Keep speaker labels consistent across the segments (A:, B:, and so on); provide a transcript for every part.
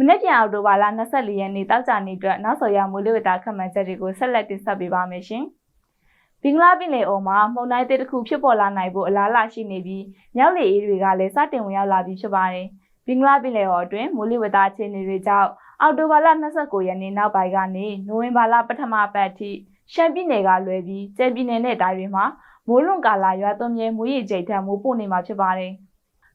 A: မနေ့ပြန်အောက်တိုဘာလ24ရက်နေ့တောက်ကြနေ့အတွက်နောက်ဆော်ရမိုးလေဝသခန့်မှန်းချက်တွေကိုဆက်လက်တင်ဆက်ပေးပါမယ်ရှင်။ဘင်္ဂလားပင်လယ်အော်မှာမုန်တိုင်းတစ်ခုဖြစ်ပေါ်လာနိုင်ဖို့အလားအလာရှိနေပြီးမြောက်လေအေးတွေကလည်းစတင်ဝင်ရောက်လာပြီးဖြစ်ပါတယ်။ဘင်္ဂလားပင်လယ်အော်အတွင်းမိုးလေဝသအခြေအနေတွေကြောင့်အောက်တိုဘာလ29ရက်နေ့နောက်ပိုင်းကနေနိုဝင်ဘာလပထမပတ်ထိရှမ်းပြည်နယ်ကလွယ်ပြီးကျယ်ပြည်နယ်နဲ့တိုင်းတွေမှာမိုးလွန်ကာလာရွာသွန်းမြဲမိုးရေချိန်ထက်မိုးပိုနေမှာဖြစ်ပါတယ်။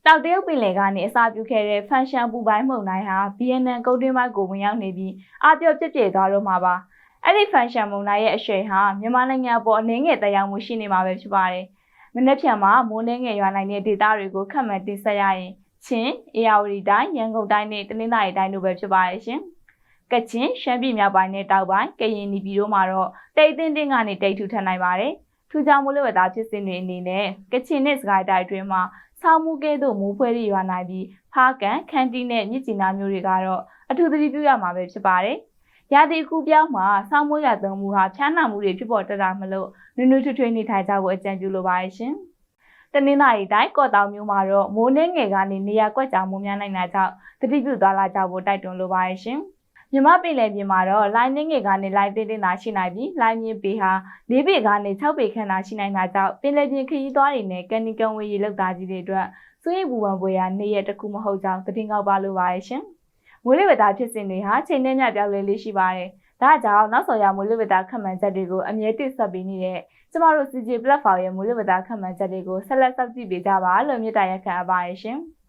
A: တောက်တရုတ်ပင်လယ်ကနေအစာပြုခဲ့တဲ့ဖန်ရှန်ပူပိုင်းမုန်တိုင်းဟာ BNN ကုန်းတွင်းပိုင်းကိုဝင်ရောက်နေပြီးအပြော့ပြစ်ပြဲသွားတော့မှာပါ။အဲ့ဒီဖန်ရှန်မုန်တိုင်းရဲ့အရှိန်ဟာမြန်မာနိုင်ငံပေါ်အနှင်းငယ်တရားမှုရှိနေမှာပဲဖြစ်ပါတယ်။မနေ့ဖြန်မှာမိုးနှင်းငယ်ရွာနိုင်တဲ့ဒေသတွေကိုခန့်မှန်းတင်ဆက်ရရင်ချင်း၊အေရဝတီတိုင်း၊ရန်ကုန်တိုင်းနဲ့တနင်္သာရီတိုင်းတို့ပဲဖြစ်ပါရဲ့ရှင်။ကချင်ရှမ်းပြည်မြောက်ပိုင်းနဲ့တောက်ပိုင်းကရင်နီပြည်တို့မှာတော့တိတ်တင်းတင်းကနေတိတ်ထူထပ်နိုင်ပါတယ်။ထူးခြားမိုးလေဝသဖြစ်စဉ်တွေအနေနဲ့ကချင်နဲ့စကိုင်းတိုင်းအတွင်းမှာ ဆောင်းမူကဲသို့မိုးဖွဲတွေရွာနိုင်ပြီးဖားကန်ခန်းတီးနဲ့မြစ်ကြီးနားမျိုးတွေကတော့အထူးသတိပြုရမှာပဲဖြစ်ပါတယ်။ရာသီကူပြောင်းမှာဆောင်းမိုးရသုံးမှုဟာဖြားနာမှုတွေဖြစ်ပေါ်တတ်တာမလို့နွနွထွေးထွေးနေထိုင်ကြဖို့အကြံပြုလိုပါတယ်ရှင်။တနင်္လာရီတိုင်းကော့တောင်မျိုးမှာတော့မိုးနှင်းငယ်ကနေနေရာကွက်ကြောင်မိုးများနိုင်တာကြောင့်တတိပြုသွားလာကြဖို့တိုက်တွန်းလိုပါတယ်ရှင်။ မြမပင်လယ်ပြင်မှာတော့ လိုင်းနှင်းငယ်ကနေလိုင်းတင်းတင်းသာရှိနိုင်ပြီးလိုင်းမြင့်ပေဟာ၄ပေကနေ6ပေခန့်သာရှိနိုင်တာကြောင့်ပင်လယ်ပြင်ခရီးသွားတွေနဲ့ကန်နီကန်ဝေးရေလောက်သားကြီးတွေအတွက်စွေးပူပန်ပွဲရာနေရက်တစ်ခုမဟုတ်ကြောင်းသတင်းကောက်ပါလိုပါရဲ့ရှင်။မိုးလေဝသဖြစ်စဉ်တွေဟာချိန်နဲ့မျှပြောင်းလဲလေးရှိပါတယ်။ဒါကြောင့်နောက်ဆော်ရမိုးလေဝသခန့်မှန်းချက်တွေကိုအမြဲတိဆက်ပေးနေတဲ့ကျမတို့ CJ platform ရဲ့မိုးလေဝသခန့်မှန်းချက်တွေကိုဆက်လက်စောင့်ကြည့်ပေးကြပါလို့မြစ်တာရက်ခံအပ်ပါရဲ့ရှင်။